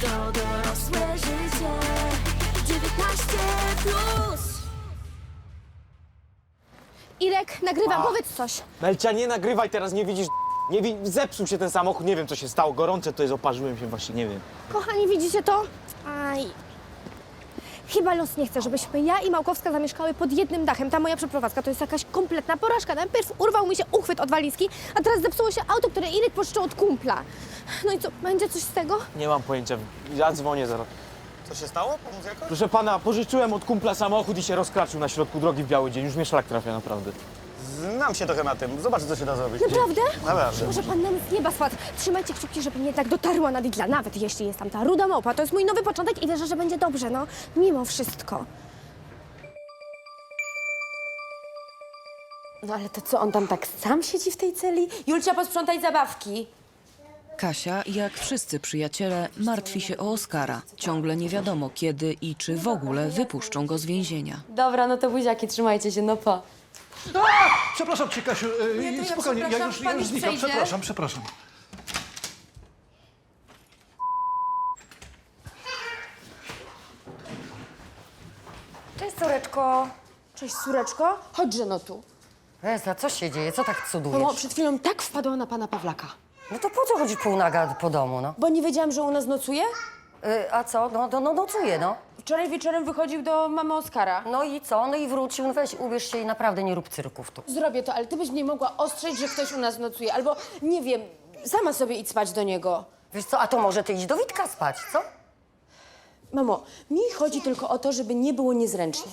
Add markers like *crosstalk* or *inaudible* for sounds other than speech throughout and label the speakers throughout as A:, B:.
A: To dorosłe życie 19 plus
B: Irek, nagrywam, powiedz coś.
C: Melcia, nie nagrywaj teraz, nie widzisz... Nie wi... Zepsuł się ten samochód, nie wiem co się stało. Gorące to jest, oparzyłem się właśnie, nie wiem.
B: Kochani, widzicie to? Aj. Chyba los nie chce, żebyśmy ja i Małkowska zamieszkały pod jednym dachem. Ta moja przeprowadzka to jest jakaś kompletna porażka. Najpierw urwał mi się uchwyt od walizki, a teraz zepsuło się auto, które Irek pożyczył od kumpla. No i co, będzie coś z tego?
C: Nie mam pojęcia, ja dzwonię zaraz.
D: Co się stało? Pomóc jakoś?
C: Proszę pana, pożyczyłem od kumpla samochód i się rozkraczył na środku drogi w biały dzień. Już mnie szlak trafia, naprawdę.
D: Znam się trochę na tym. Zobacz, co się da zrobić.
B: Naprawdę?
D: Naprawdę.
B: Może pan nam z nieba spadł. Trzymajcie kciuki, żeby mnie tak dotarła na Lidla, nawet jeśli jest tam ta ruda małpa. To jest mój nowy początek i wierzę, że będzie dobrze, no. Mimo wszystko.
E: No ale to co, on tam tak sam siedzi w tej celi? Julcia, posprzątaj zabawki.
F: Kasia, jak wszyscy przyjaciele, martwi się o Oskara. Ciągle nie wiadomo kiedy i czy w ogóle wypuszczą go z więzienia.
E: Dobra, no to buziaki, trzymajcie się, no pa.
G: Przepraszam cię, Kasiu. e,
E: Nie, to ja
G: spokojnie, ja
E: przepraszam,
G: już,
E: pan
G: ja już
E: już
G: znikam.
E: przejdzie.
G: Przepraszam, przepraszam.
E: Cześć, córeczko.
H: Cześć, córeczko. Chodźże no tu.
I: Esa, co się dzieje? Co tak cudujesz?
H: Mamo, przed chwilą tak wpadła na pana Pawlaka.
I: No to po co chodzić półnaga po domu, no?
H: Bo nie wiedziałam, że u nas nocuje.
I: Y, a co? No, no, no nocuje, no.
H: Wczoraj wieczorem wychodził do mamy Oskara.
I: No i co? No i wrócił. No weź, ubierz się i naprawdę nie rób cyrków tu.
H: Zrobię to, ale ty byś mnie mogła ostrzec, że ktoś u nas nocuje. Albo, nie wiem, sama sobie idź spać do niego.
I: Wiesz co, a to może ty idź do Witka spać, co?
H: Mamo, mi chodzi tylko o to, żeby nie było niezręcznie.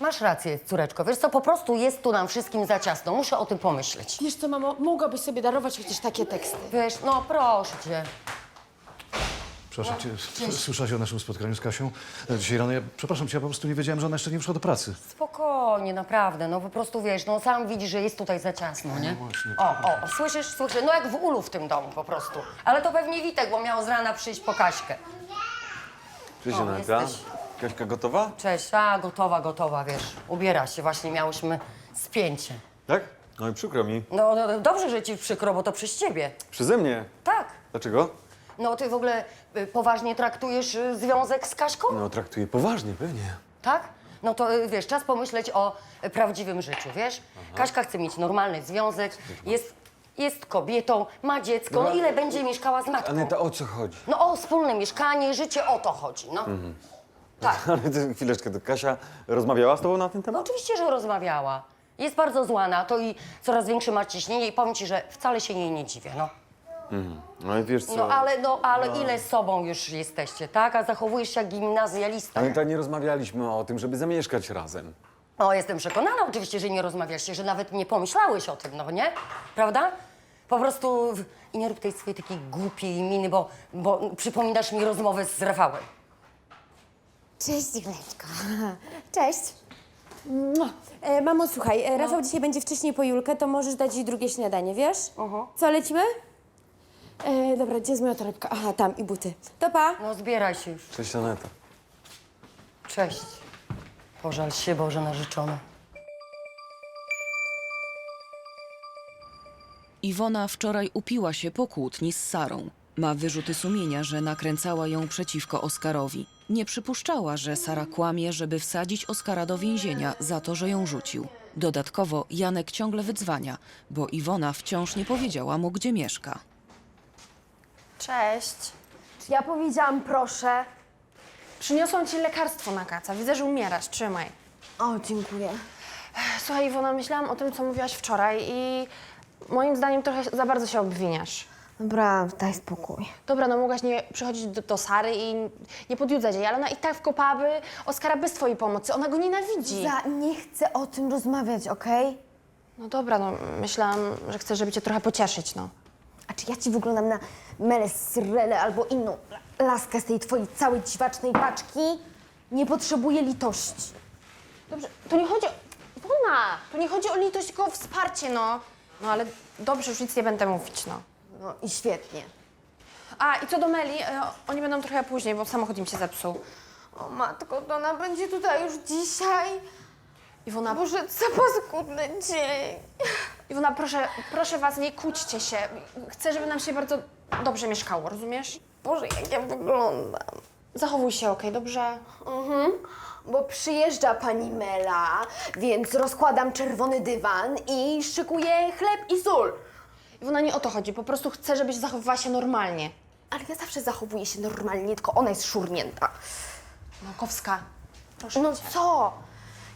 I: Masz rację, córeczko. Wiesz co, po prostu jest tu nam wszystkim za ciasno. Muszę o tym pomyśleć.
H: Wiesz co, mamo, mogłabyś sobie darować chociaż takie teksty.
I: Wiesz, no proszę cię.
G: Przepraszam cię, s- słyszałaś o naszym spotkaniu z Kasią e, dzisiaj rano. Ja, przepraszam cię, ja po prostu nie wiedziałem, że ona jeszcze nie wyszła do pracy.
I: Spokojnie, naprawdę. No po prostu wiesz, no sam widzisz, że jest tutaj za ciasno, nie?
G: właśnie.
I: O, o, słyszysz, słyszysz? No jak w ulu w tym domu po prostu. Ale to pewnie Witek, bo miał z rana przyjść po Kaśkę.
J: Cześć,
I: O,
J: Janelka.
I: jesteś.
J: Kaśka gotowa?
I: Cześć, a gotowa, gotowa, wiesz. Ubiera się, właśnie miałyśmy spięcie.
J: Tak? No i przykro mi.
I: No, no dobrze, że ci przykro, bo to przez ciebie.
J: Przeze mnie.
I: Tak.
J: Dlaczego?
I: No ty w ogóle y, poważnie traktujesz y, związek z Kaśką?
J: No, traktuję poważnie, pewnie.
I: Tak? No to y, wiesz, czas pomyśleć o y, prawdziwym życiu, wiesz? Kaśka chce mieć normalny związek, jest, jest kobietą, ma dziecko, no
J: Dobra.
I: ile będzie mieszkała z matką?
J: Aneta, o co chodzi?
I: No o wspólne mieszkanie, życie, o to chodzi, no. Tak. *laughs*
J: Ale ty, chwileczkę, to Kasia rozmawiała z tobą na ten
I: No
J: temat?
I: oczywiście, że rozmawiała. Jest bardzo zła na to i coraz większe ma ciśnienie i powiem ci, że wcale się jej nie dziwię, no.
J: No i wiesz co?
I: No ale, no, ale ile z sobą już jesteście, tak? A zachowujesz się jak gimnazjalista.
J: Aneta, nie rozmawialiśmy o tym, żeby zamieszkać razem.
I: O, jestem przekonana oczywiście, że nie rozmawiacie, że nawet nie pomyślałeś o tym, no nie? Prawda? Po prostu w- i nie rób tej swojej takiej głupiej miny, bo, bo przypominasz mi rozmowę z Rafałem.
E: Cześć, Juleczko. *laughs* Cześć. Mua. E, mamo, słuchaj, e, Rafał dzisiaj będzie wcześniej po Julkę, to możesz dać jej drugie śniadanie, wiesz? Co, lecimy? E, dobra, gdzie jest moja torebka? Aha, tam i buty. To pa.
I: No zbieraj się już.
J: Cześć, Aneta.
I: Cześć. Pożal się, Boże narzeczony.
F: Iwona wczoraj upiła się po kłótni z Sarą. Ma wyrzuty sumienia, że nakręcała ją przeciwko Oskarowi. Nie przypuszczała, że Sara kłamie, żeby wsadzić Oskara do więzienia za to, że ją rzucił. Dodatkowo Janek ciągle wydzwania, bo Iwona wciąż nie powiedziała mu, gdzie mieszka.
B: Cześć. Czy ja powiedziałam proszę? Przyniosłam ci lekarstwo na kaca. Widzę, że umierasz. Trzymaj.
E: O, dziękuję.
B: Słuchaj, Iwona, myślałam o tym, co mówiłaś wczoraj i moim zdaniem trochę za bardzo się obwiniasz.
E: Dobra, daj spokój.
B: Dobra, no mogłaś nie przychodzić do, do Sary i nie podjudzać jej, ale ona i tak wkopałaby Oskara bez twojej pomocy. Ona go nienawidzi.
E: Za, nie chcę o tym rozmawiać, okej?
B: No dobra, no myślałam, że chcesz, żeby cię trochę pocieszyć, no.
E: A czy ja ci wyglądam na Melę Syrelę albo inną
K: laska z tej twojej całej dziwacznej paczki nie potrzebuje litości. Dobrze, to nie chodzi o... Wona, to nie chodzi o litość, tylko o wsparcie, no. No ale dobrze, już nic nie będę mówić, no. No i świetnie. A, i co do Meli, e, oni będą trochę później, bo samochód im się zepsuł. O matko, to ona będzie tutaj już dzisiaj. Iwona... Boże, co paskudny dzień. Iwona, proszę, proszę was, nie kłóćcie się. Chcę, żeby nam się bardzo dobrze mieszkało, rozumiesz? Boże, jak ja wyglądam. Zachowuj się, okej, dobrze?
H: Mhm, bo przyjeżdża pani Mela, więc rozkładam czerwony dywan i szykuję chleb i sól.
K: Iwona, nie o to chodzi, po prostu chcę, żebyś zachowywała się normalnie.
H: Ale ja zawsze zachowuję się normalnie, tylko ona jest szurnięta.
K: Naukowska, proszę
H: No
K: cię.
H: co?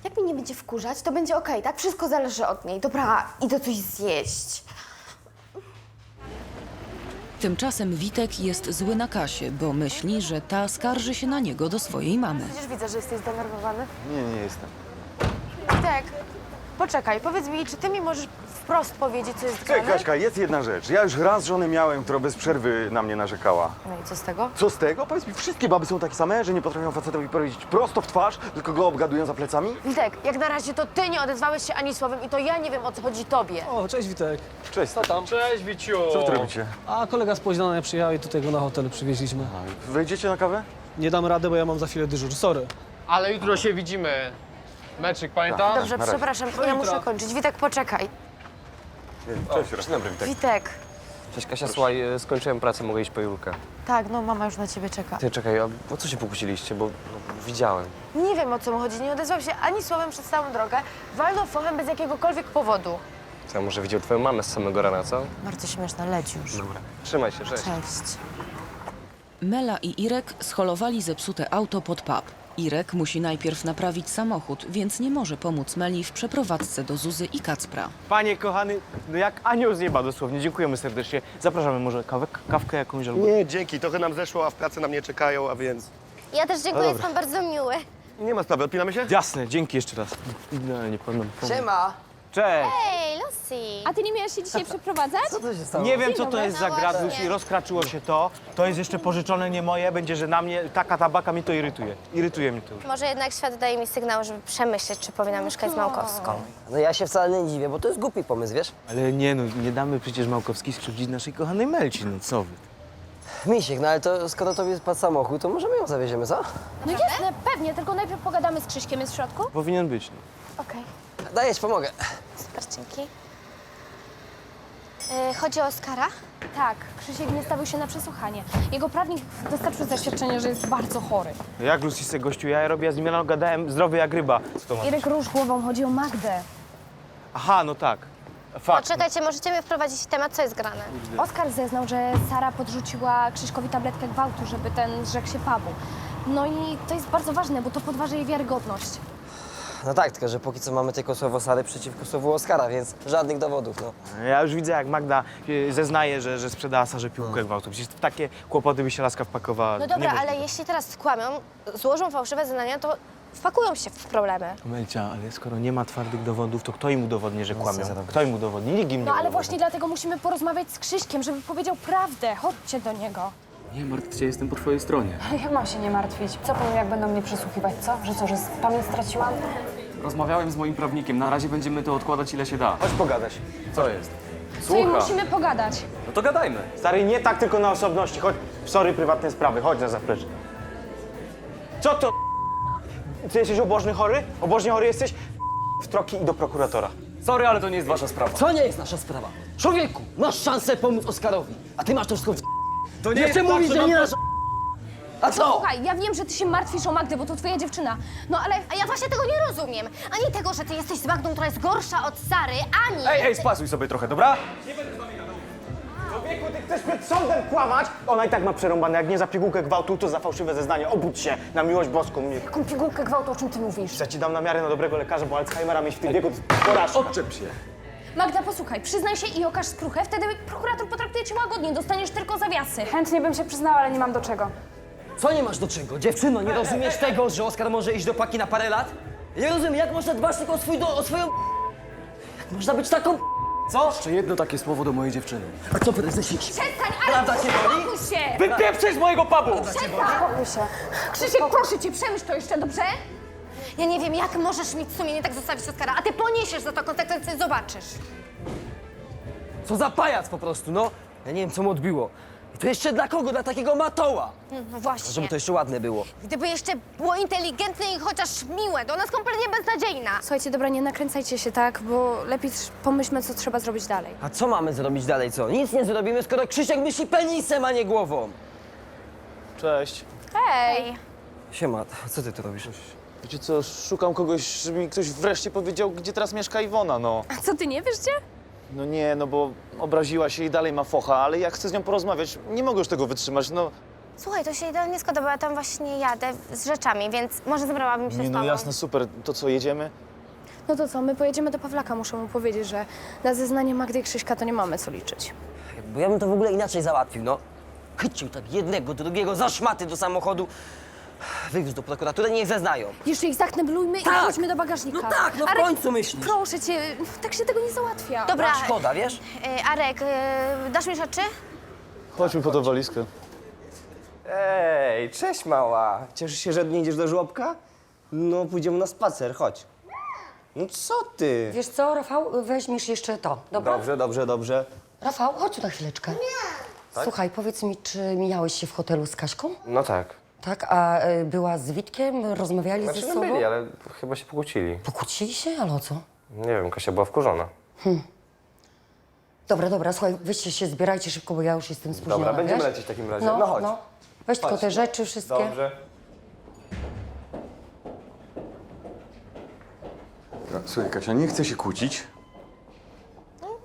H: Jak mnie nie będzie wkurzać, to będzie okej, tak? Wszystko zależy od niej. Dobra, idę coś zjeść.
F: Tymczasem Witek jest zły na Kasię, bo myśli, że ta skarży się na niego do swojej mamy.
H: Przecież widzę, że jesteś zdenerwowany.
L: Nie, nie jestem.
H: Tak. Poczekaj, powiedz mi, czy ty mi możesz wprost powiedzieć, co jest grane?
L: Kaśka, jest jedna rzecz. Ja już raz żonę miałem, która bez przerwy na mnie narzekała.
H: No i co z tego?
L: Co z tego? Powiedz mi, wszystkie baby są takie same, że nie potrafią facetowi powiedzieć prosto w twarz, tylko go obgadują za plecami?
H: Witek, jak na razie to ty nie odezwałeś się ani słowem i to ja nie wiem, o co chodzi tobie.
M: O, cześć Witek.
L: Cześć. Co tam?
C: Cześć, Wiciu!
L: Co wy robicie?
M: A kolega z Poźnania przyjechał i tutaj go na hotel przywieźliśmy.
L: Wejdziecie na kawę?
M: Nie dam rady, bo ja mam za chwilę dyżur. Sorry.
C: Ale jutro się widzimy. Meczyk, pamiętasz?
H: Dobrze,
L: na razie.
H: przepraszam, ja muszę kończyć. Witek, poczekaj.
L: Cześć, Dzień dobry, witaj.
H: Witek.
N: Cześć Kasia, słuchaj, e, skończyłem pracę, mogę iść po Julkę.
H: Tak, no mama już na ciebie czeka.
N: Ty, czekaj, a o co się pokłóciliście, bo no, widziałem.
H: Nie wiem, o co mu chodzi. Nie odezwał się ani słowem przez całą drogę. Walnął fochem bez jakiegokolwiek powodu.
N: Co, może widział twoją mamę z samego rana, co?
H: Bardzo śmieszne, leć już.
N: Dobra. Trzymaj się, cześć.
H: Cześć.
F: Mela i Irek scholowali zepsute auto pod pub. Irek musi najpierw naprawić samochód, więc nie może pomóc Meli w przeprowadzce do Zuzy i Kacpra.
C: Panie kochany, no jak anioł z nieba dosłownie, dziękujemy serdecznie. Zapraszamy może kawę, kawkę jakąś albo...
O: Nie, dzięki. Trochę nam zeszło, a w pracy na mnie czekają, a więc...
B: Ja też dziękuję, jest pan bardzo miły.
O: Nie ma sprawy, odpinamy się?
C: Jasne, dzięki jeszcze raz. Idealnie, pan nam pomógł.
P: Siema!
C: Cześć!
B: Hej, Lucy.
Q: A ty nie miałeś się dzisiaj przeprowadzać?
P: Co to się stało?
C: Nie wiem, co to jest za
B: No
C: gradusz
B: właśnie.
C: i rozkraczyło się to. To jest jeszcze pożyczone, nie moje. Będzie, że na mnie taka tabaka mi to irytuje. Irytuje mnie to już.
B: Może jednak świat daje mi sygnał, żeby przemyśleć, czy powinna mieszkać z Małkowską.
P: No ja się wcale nie dziwię, bo to jest głupi pomysł, wiesz?
C: Ale nie no, nie damy przecież Małkowskiej skrzywdzić naszej kochanej Melci, no co wy.
P: Misiek, no ale to skoro tobie spadł samochód, to możemy ją zawieziemy, co?
Q: No jasne, pewnie, tylko najpierw pogadamy z Krzyśkiem, jest w środku?
C: Powinien być. No.
B: Okej,
P: Dajesz, pomogę.
B: super, dzięki. Yy, chodzi o Oskara?
Q: Tak, Krzysiek nie stawił się na przesłuchanie. Jego prawnik dostarczył zaświadczenie, że jest bardzo chory.
C: Jak Lucy se gościu, ja robię, ja z nim rano gadałem, zdrowy jak ryba. Co to ma?
Q: Irek rusz głową, chodzi o Magdę.
C: Aha, no tak. Fakt.
B: Poczekajcie, możecie mnie wprowadzić w temat, co jest grane?
Q: Oskar zeznał, że Sara podrzuciła Krzyśkowi tabletkę gwałtu, żeby ten zrzekł się Pawu. No i to jest bardzo ważne, bo to podważy jej wiarygodność.
P: No tak, tylko że póki co mamy tylko słowo Sary przeciwko słowu Oskara, więc żadnych dowodów, no.
C: Ja już widzę, jak Magda e, zeznaje, że, że sprzedała Sarze piłkę gwałtu. Przecież w takie kłopoty by się laska wpakowała.
B: No dobra, ale jeśli teraz skłamią, złożą fałszywe zeznania, to wpakują się w problemy.
C: Melcia, ale skoro nie ma twardych dowodów, to kto im udowodni, że
P: No, co
C: kłamią?
P: zrobić?
C: Kto im udowodni? Nikt im nie
Q: No ale
C: udowodni.
Q: właśnie dlatego musimy porozmawiać z Krzyśkiem, żeby powiedział prawdę. Chodźcie do niego.
N: Nie martw się, jestem po twojej stronie.
K: Jak mam się nie martwić? Co powiem, jak będą mnie przesłuchiwać, co? Że co, że pamięć straciłam?
N: Rozmawiałem z moim prawnikiem, na razie będziemy to odkładać ile się da.
C: Chodź pogadać.
N: Co jest?
Q: Co i musimy pogadać.
N: No to gadajmy.
C: Stary, nie tak tylko na osobności. Chodź, sorry, prywatne sprawy. Chodź na zaplecze. Co to? Ty jesteś obożny chory? Obożnie chory jesteś? W troki i do prokuratora.
N: Sorry, ale to nie jest wasza sprawa.
P: To nie jest nasza sprawa. Człowieku, masz szansę pomóc Oskarowi, a ty masz to wszystko w...
N: To nie
P: Jeszcze mówisz, że nie nasza... A co?
Q: Słuchaj, ja wiem, że ty się martwisz o Magdę, bo to twoja dziewczyna. No ale
B: A ja właśnie tego nie rozumiem. Ani tego, że ty jesteś z Magdą, która jest gorsza od Sary, ani...
N: Ej, ej, spasuj sobie trochę, dobra?
C: Człowieku, ty chcesz przed sądem kłamać? Ona i tak ma przerąbane. Jak nie za pigułkę gwałtu, to za fałszywe zeznanie. Obudź się na miłość boską. Nie.
K: Jaką pigułkę gwałtu, o czym ty mówisz?
C: Ja ci dam na miarę na dobrego lekarza, bo Alzheimera mieć w tym wieku to porażka.
N: Odczep się.
Q: Magda, posłuchaj, przyznaj się i okaż skruchę, wtedy prokurator potraktuje cię łagodnie, dostaniesz tylko zawiasy.
K: Chętnie bym się przyznała, ale nie mam do czego.
P: Co nie masz do czego? Dziewczyno, nie rozumiesz tego, że Oskar może iść do paki na parę lat? Nie rozumiem, jak można dbać tylko o swój do, o swoją... Jak można być taką... Co?
J: Jeszcze jedno takie słowo do mojej dziewczyny. A co prezesie?
B: Przestań, ale spokój się!
P: Wypieprzaj z mojego pubu!
B: Się. Krzysiek, proszę cię, przemyśl to jeszcze, dobrze? Ja nie wiem, jak możesz mieć sumienie tak zostawić Oskara, a ty poniesiesz za to konsekwencje, zobaczysz.
P: Co za pajac po prostu, no. Ja nie wiem, co mu odbiło. I to jeszcze dla kogo? Dla takiego matoła.
B: No właśnie.
P: Żeby to jeszcze ładne było.
B: Gdyby jeszcze było inteligentne i chociaż miłe, to ona jest kompletnie beznadziejna.
H: Słuchajcie, dobra, nie nakręcajcie się tak, bo lepiej trz- pomyślmy, co trzeba zrobić dalej.
P: A co mamy zrobić dalej, co? Nic nie zrobimy, skoro Krzysiek myśli penisem, a nie głową.
J: Cześć.
H: Hej!
P: Siema, co ty tu robisz?
J: Wiecie co, szukam kogoś, żeby mi ktoś wreszcie powiedział, gdzie teraz mieszka Iwona, no.
H: A co, ty nie wiesz gdzie?
J: No nie, no bo obraziła się i dalej ma focha, ale ja chcę z nią porozmawiać. Nie mogę już tego wytrzymać, no.
H: Słuchaj, to się idealnie składa, bo ja tam właśnie jadę z rzeczami, więc może zabrałabym się
J: Nie,
H: z
J: no
H: tobą.
J: jasne, super. To co, jedziemy?
H: No to co, my pojedziemy do Pawlaka, muszę mu powiedzieć, że na zeznanie Magdy i Krzyśka to nie mamy co liczyć.
P: Bo ja bym to w ogóle inaczej załatwił, no. Chycił tak jednego, drugiego za szmaty do samochodu. Wywiózł do prokuratury, niech zeznają.
H: Jeszcze ich zakneblujmy
P: Tak.
H: i chodźmy do bagażnika.
P: No tak, no w
H: Arek,
P: końcu myślisz.
H: Proszę cię, tak się tego nie załatwia.
B: Dobra,
P: A szkoda, wiesz?
B: e, Arek, e, dasz mi rzeczy?
J: Chodźmy po tą walizkę.
R: Ej, cześć mała. Cieszysz się, że nie idziesz do żłobka? No, pójdziemy na spacer, chodź. No co ty?
I: Wiesz co, Rafał, weźmiesz jeszcze to, dobra?
R: Dobrze, dobrze, dobrze.
I: Rafał, chodź tu na chwileczkę. Słuchaj, powiedz mi, czy mijałeś się w hotelu z Kaśką?
R: No tak.
I: Tak, a y, była z Witkiem? Rozmawiali
R: Znaczy,
I: ze
R: no
I: sobą?
R: byli, ale chyba się pokłócili.
I: Pokłócili się? Ale o co?
R: Nie wiem, Kasia była wkurzona.
I: Dobra, dobra, słuchaj, wyście się, zbierajcie szybko, bo ja już jestem spóźniona,
R: Dobra, będziemy
I: wiesz?
R: lecieć w takim razie.
I: No,
R: No chodź.
I: no. Weź tylko
R: Chodź.
I: te rzeczy wszystkie.
R: Dobrze.
J: Słuchaj, Kasia, nie chcę się kłócić.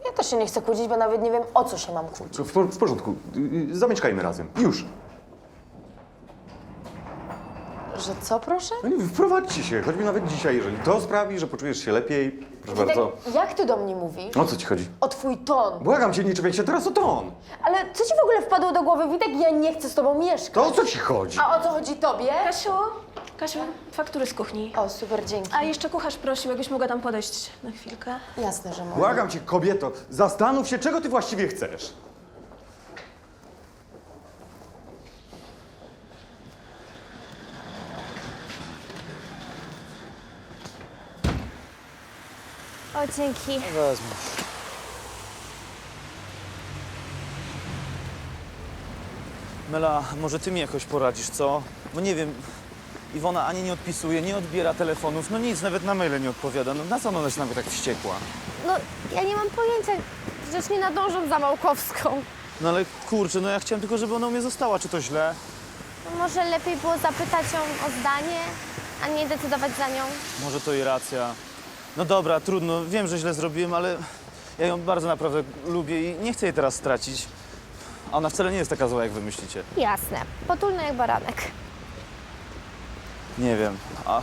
H: Ja też się nie chcę kłócić, bo nawet nie wiem, o co się mam kłócić.
J: W, w porządku, Y, zamieszkajmy razem. Już.
H: Że co, proszę?
J: No nie wprowadźcie się, choćby nawet dzisiaj, jeżeli to sprawi, że poczujesz się lepiej. Proszę bardzo.
H: jak ty do mnie mówisz?
J: O co ci chodzi?
H: O twój ton.
J: Błagam cię, nie czepiaj się teraz o ton.
H: Ale co ci w ogóle wpadło do głowy, Witek? Ja nie chcę z tobą mieszkać.
J: To o co ci chodzi?
H: A o co chodzi tobie?
K: Kasiu, Kasiu, faktury z kuchni.
H: O, super, dzięki.
K: A jeszcze kucharz prosił, jakbyś mogła tam podejść na chwilkę.
H: Jasne, że mogę.
J: Błagam cię, kobieto, zastanów się, czego ty właściwie chcesz.
B: O, dzięki.
J: Wezmę. Mela, może ty mi jakoś poradzisz, co? Bo nie wiem, Iwona ani nie odpisuje, nie odbiera telefonów, no nic, nawet na maile nie odpowiada. No na co ona jest nawet tak wściekła?
B: No, ja nie mam pojęcia. Przecież nie nadążam za Małkowską.
J: No ale kurczę, no ja chciałem tylko, żeby ona u mnie została, czy to źle?
B: No, może lepiej było zapytać ją o zdanie, a nie decydować za nią.
J: Może to i racja. No dobra, trudno, wiem, że źle zrobiłem, ale ja ją bardzo naprawdę lubię i nie chcę jej teraz stracić. A ona wcale nie jest taka zła, jak wy myślicie.
B: Jasne. Potulny jak baranek.
J: Nie wiem, a...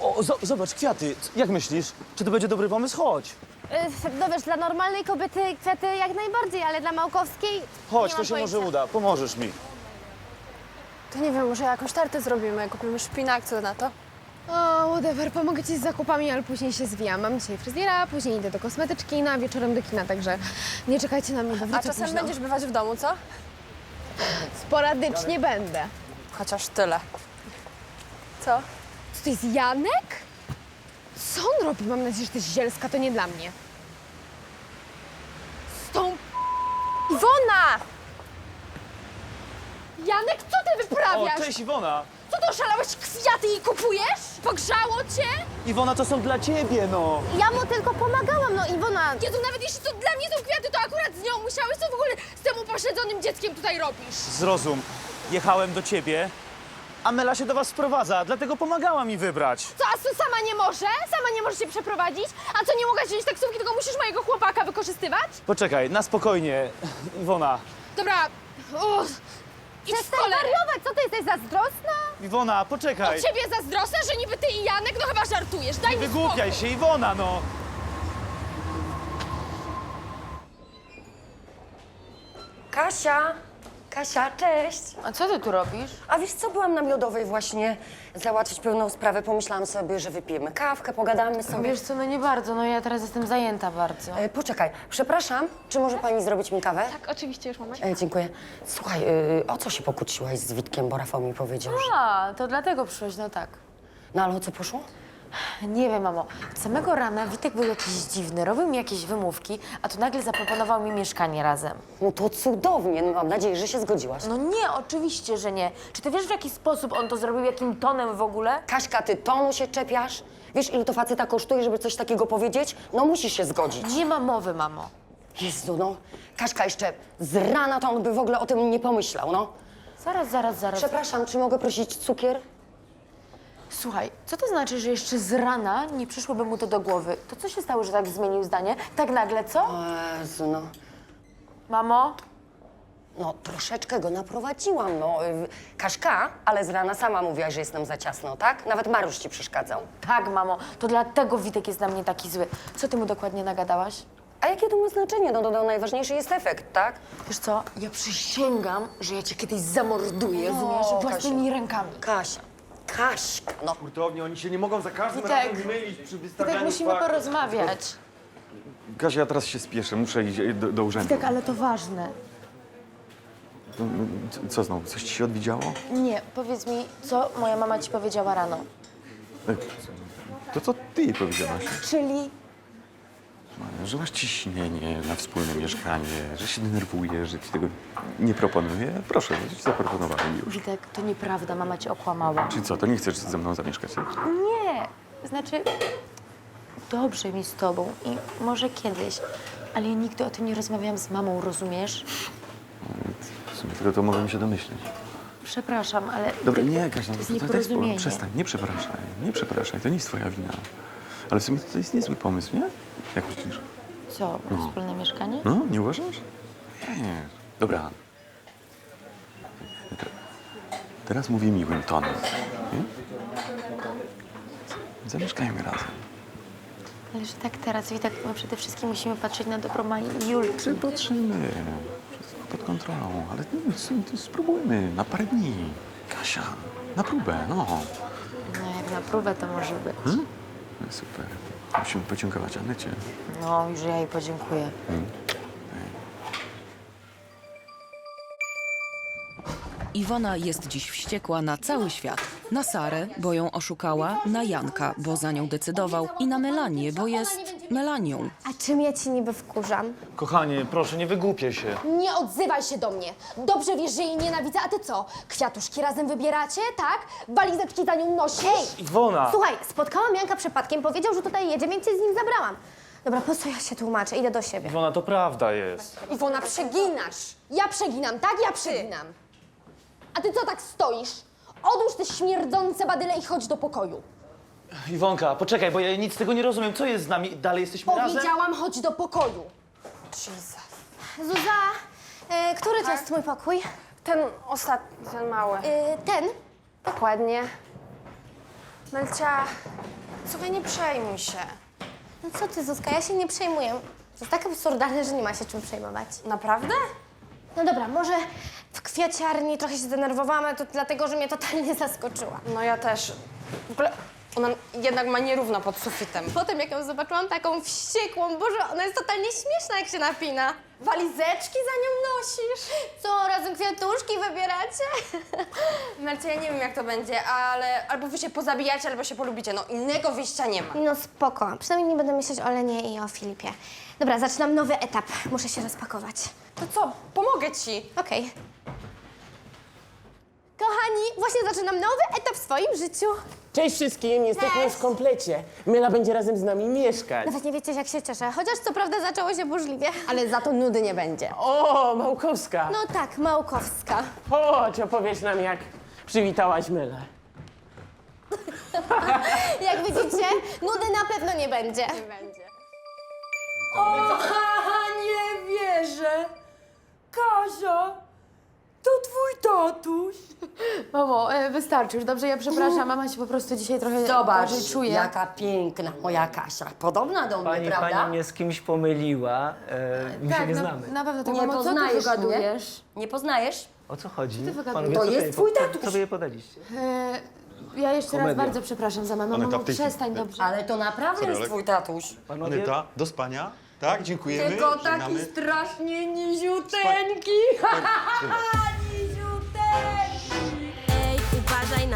J: O, zo- zobacz, kwiaty. Jak myślisz? Czy to będzie dobry pomysł? Chodź.
B: Yy, no wiesz, dla normalnej kobiety kwiaty jak najbardziej, ale dla Małkowskiej
J: Chodź,
B: nie
J: to
B: mam
J: się może
B: pojęcia.
J: uda. Pomożesz mi.
H: To nie wiem, może jakąś tartę zrobimy, kupimy szpinak, co na to?
B: O, whatever, pomogę ci z zakupami, ale później się zwijam. Mam dzisiaj fryzjera, później idę do kosmetyczki, no a wieczorem do kina, także nie czekajcie na mnie, bo
H: A
B: wrócę
H: czasem
B: późno.
H: będziesz bywać w domu, co?
B: Sporadycznie będę.
H: Chociaż tyle. Co?
B: Co to jest Janek? Co on robi? Mam nadzieję, że to jest zielska, to nie dla mnie. Z tą...
H: Iwona!
B: Janek, co ty wyprawiasz?
J: O, cześć Iwona.
B: To oszalałeś? Kwiaty i kupujesz? Pogrzało cię?
J: Iwona, to są dla ciebie, no.
B: Ja mu tylko pomagałam, no Iwona. Jezu, nawet jeśli to dla mnie są kwiaty, to akurat z nią musiałeś. Co w ogóle z tym upośledzonym dzieckiem tutaj robisz?
J: Zrozum. Jechałem do ciebie, a Mela się do was sprowadza, dlatego pomagała mi wybrać.
B: Co, a co, sama nie może? Sama nie może się przeprowadzić? A co, nie mogłaś wziąć taksówki, tylko musisz mojego chłopaka wykorzystywać?
J: Poczekaj, na spokojnie. Iwona.
B: Dobra, uff. Idź w cholerę. wariować, co ty jesteś zazdrosna?
J: Iwona, poczekaj.
B: Od ciebie zazdrosna, że niby ty i Janek? No chyba żartujesz, daj mi
J: Wygłupiaj się, Iwona, no.
I: Kasia! Kasia, cześć.
H: A co ty tu robisz?
I: A wiesz co, byłam na Miodowej właśnie załatwić pewną sprawę. Pomyślałam sobie, że wypijemy kawkę, pogadamy sobie.
H: Wiesz co, no nie bardzo, no ja teraz jestem zajęta bardzo.
I: E, poczekaj, przepraszam, czy może pani zrobić mi kawę?
K: Tak, oczywiście już mamy.
I: E, dziękuję. Słuchaj, e, o co się pokłóciłaś z Witkiem, bo Rafał mi powiedział, że...
H: A, to dlatego przyszłaś, no tak.
I: No ale o co poszło?
H: Nie wiem, mamo. Od samego rana Witek był jakiś dziwny, robił mi jakieś wymówki, a tu nagle zaproponował mi mieszkanie razem.
I: No to cudownie, no, mam nadzieję, że się zgodziłaś.
H: No nie, oczywiście, że nie. Czy ty wiesz, w jaki sposób on to zrobił, jakim tonem w ogóle?
I: Kaśka, ty tonu się czepiasz? Wiesz, ile to faceta kosztuje, żeby coś takiego powiedzieć? No musisz się zgodzić.
H: Nie ma mowy, mamo.
I: Jezu, no. Kaśka, jeszcze z rana to on by w ogóle o tym nie pomyślał, no.
H: Zaraz, zaraz, zaraz.
I: Przepraszam, czy mogę prosić cukier?
H: Słuchaj, co to znaczy, że jeszcze z rana nie przyszłoby mu to do głowy? To co się stało, że tak zmienił zdanie? Tak nagle, co?
I: Jezu, no.
H: Mamo?
I: No, troszeczkę go naprowadziłam, no. Y, Kaśka, ale z rana sama mówiłaś, że jestem za ciasno, tak? Nawet Mariusz ci przeszkadzał.
H: Tak, mamo. To dlatego Witek jest na mnie taki zły. Co ty mu dokładnie nagadałaś?
I: A jakie to ma znaczenie? No, no, no najważniejszy jest efekt, tak?
H: Wiesz co, ja przysięgam, że ja cię kiedyś zamorduję,
I: No,
H: rozumiesz? Własnymi rękami.
I: Kasia, Kaśka, no.
D: Hurtownie, oni się nie mogą za każdym
H: Witek.
D: razem mylić przy
H: Witek,
D: wystawianiu
H: musimy
D: faktów.
H: porozmawiać.
D: Kasia, ja teraz się spieszę, muszę iść do, do urzędu.
H: Witek, ale to ważne.
D: No, Co znowu, coś ci się odwidziało?
H: Nie, powiedz mi, co moja mama ci powiedziała rano.
D: E, To co ty jej powiedziałaś?
H: Czyli
D: Że masz ciśnienie na wspólne mieszkanie, że się denerwuje, że ci tego nie proponuje. Proszę, że ci zaproponowałem już.
H: Witek, to nieprawda, mama cię okłamała.
D: Czyli co, to nie chcesz ze mną zamieszkać?
H: Nie, znaczy dobrze mi z tobą i może kiedyś, ale ja nigdy o tym nie rozmawiałam z mamą, rozumiesz?
D: W sumie tego to mogłem się domyśleć.
H: Przepraszam, ale
D: Dobra, nie, Kasia,
H: to jest
D: no, to, jest
H: nieporozumienie.
D: Przestań, nie przepraszaj, nie przepraszaj, to nie jest twoja wina. Ale w sumie to jest niezły pomysł, nie? Jak myślisz?
H: Co,
D: No.
H: wspólne mieszkanie?
D: No, nie uważasz? Nie. Dobra. Te- Teraz mówię miłym tonem. Nie? Zamieszkajmy razem.
H: Ale że tak teraz, Witek, my przede wszystkim musimy patrzeć na dobro Mai i Julki.
D: Patrzymy. Wszystko pod kontrolą, ale no, s- s- spróbujmy na parę dni. Kasia, na próbę, no.
H: No jak na próbę to może być.
D: Hmm? No, Super. Musimy podziękować Anecie.
H: No, już ja jej podziękuję.
F: Iwona jest dziś wściekła na cały świat. Na Sarę, bo ją oszukała, na Janka, bo za nią decydował i na Melanię, bo jest Melanią.
B: A czym ja ci niby wkurzam?
J: Kochanie, proszę, nie wygłupiaj się.
B: Nie odzywaj się do mnie. Dobrze wiesz, że jej nienawidzę, a ty co? Kwiatuszki razem wybieracie, tak? Walizeczki za nią nosisz?
J: Iwona!
B: Słuchaj, spotkałam Janka przypadkiem, powiedział, że tutaj jedzie, więc się z nim zabrałam. Dobra, po co ja się tłumaczę? Idę do siebie.
J: Iwona, to prawda jest.
B: Iwona, przeginasz. Ja przeginam, tak? Ja przeginam. A ty co tak stoisz? Odłóż te śmierdzące badyle i chodź do pokoju.
J: Iwonka, poczekaj, bo ja nic z tego nie rozumiem. Co jest z nami? Dalej jesteśmy razem?
B: Powiedziałam, chodź do pokoju. Jesus. Zuza, e, który to jest twój pokój?
K: Ten ostatni, ten mały.
B: E, ten?
K: Dokładnie. Melcia, słuchaj, nie przejmuj się.
B: No co ty, Zuzka, ja się nie przejmuję. To jest tak absurdalne, że nie ma się czym przejmować.
K: Naprawdę?
B: No dobra, może w kwiaciarni trochę się zdenerwowałam, ale to dlatego, że mnie totalnie zaskoczyła.
K: No ja też. W ogóle ona jednak ma nierówno pod sufitem.
B: Potem jak ją zobaczyłam taką wściekłą, Boże, ona jest totalnie śmieszna, jak się napina.
K: Walizeczki za nią nosisz?
B: Co, razem kwiatuszki wybieracie? *laughs*
K: Melcia, ja nie wiem jak to będzie, ale albo wy się pozabijacie, albo się polubicie. No innego wyjścia nie ma.
B: No spoko, przynajmniej nie będę myśleć o Lenie i o Filipie. Dobra, zaczynam nowy etap. Muszę się rozpakować.
K: To co, pomogę ci.
B: Okej. Kochani, właśnie zaczynam nowy etap w swoim życiu.
R: Cześć wszystkim, jesteśmy
B: Cześć.
R: w komplecie. Mela będzie razem z nami mieszkać.
B: Nawet nie wiecie, jak się cieszę. Chociaż co prawda zaczęło się burzliwie. Ale za to nudy nie będzie.
R: O, Małkowska!
B: No tak, Małkowska.
R: Chodź, opowiesz nam, jak przywitałaś Melę. *laughs*
B: Jak widzicie, nudy na pewno nie będzie.
K: Nie będzie.
I: O, nie wierzę! Kasia, to twój tatuś.
H: Mamo, e, wystarczy już, dobrze? Ja przepraszam, mama się po prostu dzisiaj trochę
I: Zobacz,
H: gorzej czuje.
I: jaka piękna moja Kasia. Podobna do mnie,
R: Pani,
I: prawda?
R: pani mnie z kimś pomyliła. E, my się
H: tak,
R: nie
H: na,
R: znamy.
H: na pewno tak,
I: Nie
H: mamo, co ty
I: poznajesz mnie?
H: wygadujesz?
I: Nie poznajesz?
P: O co chodzi?
H: wygadujesz? To
P: co
H: jest twój tatuś.
P: Co wy je podaliście?
H: E, ja jeszcze raz
P: Komedia.
H: bardzo przepraszam za mamę.
L: Aneta,
H: Mamo,
L: w tej chwili.
H: przestań, dobrze?
S: Ale to naprawdę
L: Sorry,
S: jest
L: Olek.
S: twój tatuś.
P: Panowie,
L: Anyta, do spania. Tak, dziękujemy.
I: Tylko taki
L: żegnamy.
I: strasznie niziuteńki.